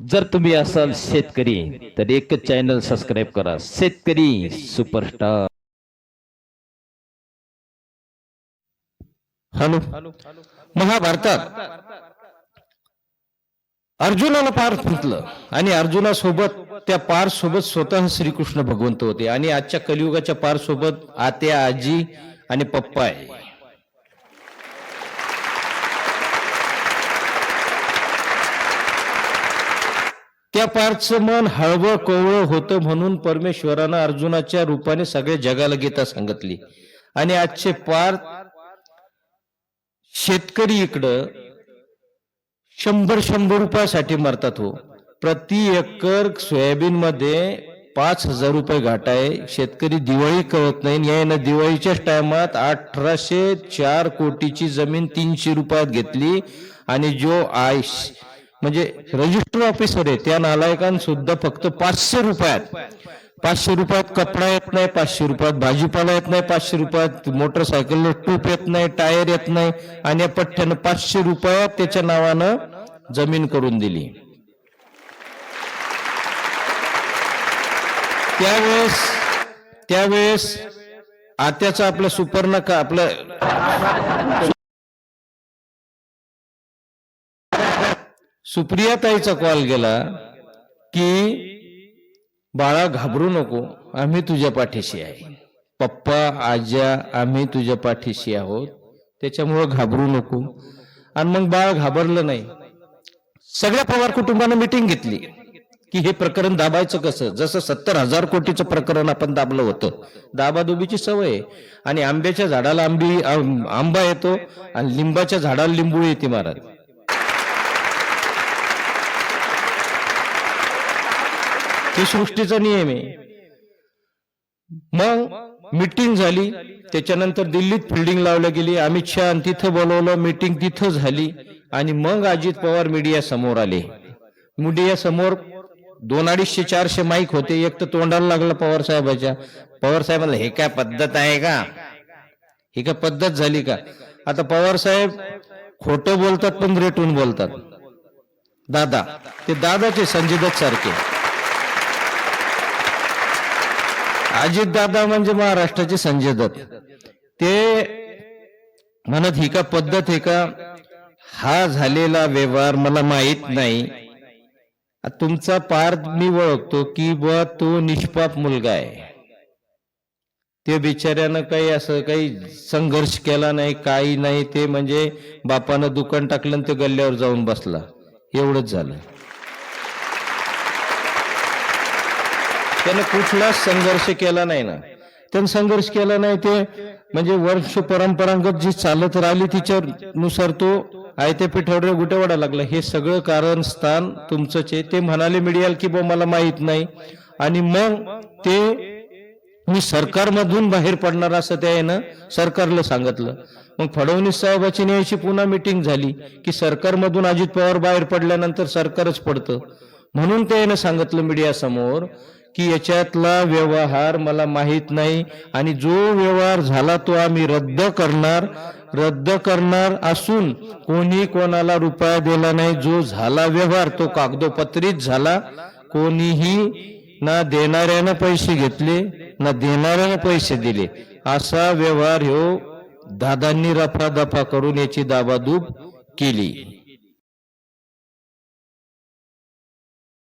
जर तुम्ही असाल शेतकरी तर एकच चॅनल सबस्क्राईब करा. शेतकरी सुपरस्टार हॅलो. महाभारतात अर्जुनाला पार फुटलं आणि अर्जुनासोबत त्या पार सोबत स्वतः श्रीकृष्ण भगवंत होते आणि आजच्या कलियुगाच्या पार सोबत आत्या आजी आणि पप्पा आहे. त्या पारचं मन हळवं कोवळं होतं म्हणून परमेश्वरानं अर्जुनाच्या रूपाने सगळ्या जगाला गीता सांगितली. आणि आजचे पार शेतकरी इकडं शंभर शंभर रुपयासाठी मरतात हो. प्रति एकर सोयाबीन मध्ये पाच हजार रुपये घाट आहे. शेतकरी दिवाळी कळत नाही. यानं दिवाळीच्याच टायमात अठराशे चार कोटीची जमीन तीनशे रुपयात घेतली. आणि जो आय म्हणजे रजिस्टर ऑफिसर आहे त्या नालायकान सुद्धा फक्त पाचशे रुपयात. पाचशे रुपयात कपडा येत नाही पाचशे रुपयात भाजीपाला येत नाही पाचशे रुपयात मोटरसायकलला टूप येत नाही टायर येत नाही आणि या पठ्ठ्यानं पाचशे रुपयात त्याच्या नावानं जमीन करून दिली. त्यावेळेस त्यावेळेस आत्याचा आपलं सुपर्ण का आपलं सुप्रियाताईचा कॉल गेला की बाळा घाबरू नको आम्ही तुझ्या पाठीशी आहे. पप्पा आज्या आम्ही तुझ्या पाठीशी आहोत. त्याच्यामुळं घाबरू नको. आणि मग बाळ घाबरलं नाही. सगळ्या पवार कुटुंबानं मिटिंग घेतली. की हे प्रकरण दाबायचं कसं? जसं सत्तर हजार कोटीचं प्रकरण आपण दाबलं होतं. दाबादुबीची सवय आहे. आणि आंब्याच्या झाडाला आंबी आंबा येतो आणि लिंबाच्या झाडाला लिंबू येते महाराज. हे सृष्टीचा नियम आहे. मग मिटिंग झाली. त्याच्यानंतर दिल्लीत फिल्डिंग लावल्या गेली. अमित शहा तिथं बोलवलं. मिटिंग तिथं झाली. आणि मग अजित पवार मीडिया समोर आले. मीडिया समोर दोन अडीचशे चारशे माईक होते. एक तर तोंडाला लागला पवार साहेबाच्या. पवार साहेबांना हे काय पद्धत आहे का? ही काय पद्धत झाली का? आता पवार साहेब खोटं बोलतात पण रेटून बोलतात. दादा ते दादाचे संजय दत्त सारखे. अजित दादा म्हणजे महाराष्ट्राचे संजय दत्त. ते म्हणत ही का पद्धत आहे का? हा झालेला व्यवहार मला माहीत नाही. तुमचा पार मी ओळखतो की बा तो निष्पाप मुलगा आहे. ते बिचाऱ्यानं काही असं काही संघर्ष केला नाही काही नाही. ते म्हणजे बापानं दुकान टाकलं ते गल्ल्यावर जाऊन बसला. एवढंच झालं. त्यानं कुठलाच संघर्ष केला नाही ना. त्यानं संघर्ष केला नाही ते म्हणजे वर्ष परंपरागत जी चालत राहिली तिच्यानुसार तो आयत्या पिठावर गुटेवाडा लागला. हे सगळं कारण स्थान तुमचंच. आहे ते म्हणाले मिडियाल की बा मला माहीत नाही. आणि मग ते मी सरकारमधून बाहेर पडणार असं त्यानं सरकारला सांगितलं. मग फडणवीस साहेबाची न्यायची पुन्हा मिटिंग झाली की सरकारमधून अजित पवार बाहेर पडल्यानंतर सरकारच पडतं. म्हणून त्यानं सांगितलं मीडियासमोर की याच्यातला व्यवहार मला माहीत नाही आणि जो व्यवहार झाला तो आम्ही रद्द करणार रद्द करणार असून कोणी कोणाला रुपया दिला नाही जो झाला व्यवहार तो कागदोपत्रीत झाला कोणीही ना देणाऱ्यानं पैसे घेतले ना देणाऱ्यानं पैसे दिले. असा व्यवहार ह्यो दादांनी रफादफा करून याची दाबादूब केली.